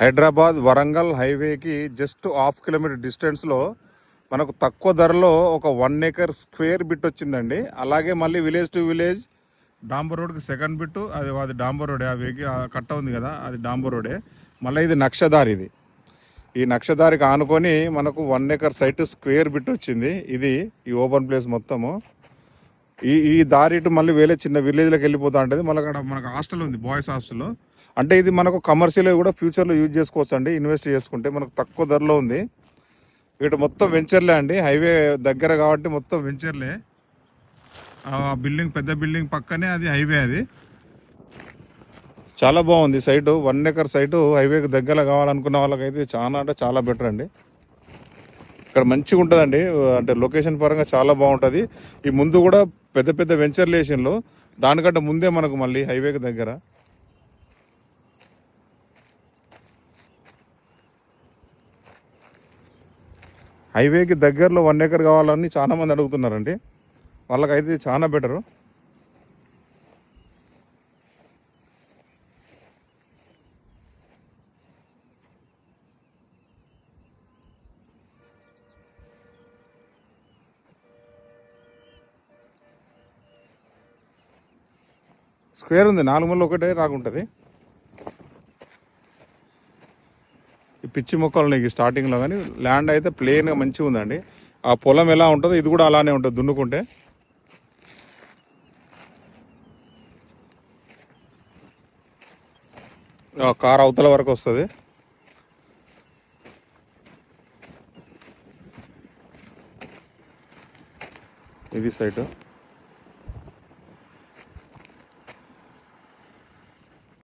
హైదరాబాద్ వరంగల్ హైవేకి just half kilometre డిస్టెన్స్లో మనకు తక్కువ ధరలో ఒక వన్ ఏకర్ స్క్వేర్ బిట్ వచ్చిందండి. అలాగే మళ్ళీ విలేజ్ టు విలేజ్ డాంబర్ రోడ్కి సెకండ్ బిట్ అది అది డాంబర్ రోడే ఆ వెహికల్ కట్ట ఉంది కదా అది డాంబర్ రోడే. మళ్ళీ ఇది నక్షదారి ఇది. ఈ నక్షదారికి ఆనుకొని మనకు one acre site square bit వచ్చింది. ఇది ఈ ఓపెన్ ప్లేస్ మొత్తము. ఈ ఈ దారి ఇటు మళ్ళీ వేరే చిన్న విలేజ్లోకి వెళ్ళిపోతా ఉంటుంది మళ్ళీ అక్కడ మనకు హాస్టల్ ఉంది బాయ్స్ హాస్టల్. అంటే ఇది మనకు కమర్షియల్ కూడా ఫ్యూచర్లో యూజ్ చేసుకోవచ్చు అండి ఇన్వెస్ట్ చేసుకుంటే మనకు తక్కువ ధరలో ఉంది. ఇక్కడ మొత్తం వెంచర్లే అండి హైవే దగ్గర కాబట్టి మొత్తం వెంచర్లే ఆ బిల్డింగ్ పెద్ద బిల్డింగ్ పక్కనే అది హైవే అది. చాలా బాగుంది సైటు వన్ ఎకర్ సైటు హైవేకి దగ్గర కావాలనుకున్న వాళ్ళకైతే చాలా అంటే చాలా బెటర్ అండి. ఇక్కడ మంచిగా ఉంటుందండి అంటే లొకేషన్ పరంగా చాలా బాగుంటుంది. ఈ ముందు కూడా పెద్ద పెద్ద వెంచర్ లేషన్లు దానికంటే ముందే మనకు మళ్ళీ హైవేకి దగ్గర. హైవేకి దగ్గరలో వన్ ఏకర్ కావాలని చాలా మంది అడుగుతున్నారండి. వాళ్ళకైతే చాలా బెటరు. స్క్వేర్ ఉంది నాలుగు మూలలో ఒకటే రాకుంటుంది ఈ పిచ్చి మొక్కలు నీకు స్టార్టింగ్లో కానీ. ల్యాండ్ అయితే ప్లేన్గా మంచిగా ఉందండి. ఆ పొలం ఎలా ఉంటుందో ఇది కూడా అలానే ఉంటుంది దున్నుకుంటే. కార్ అవతల వరకు వస్తుంది. ఇది సైటు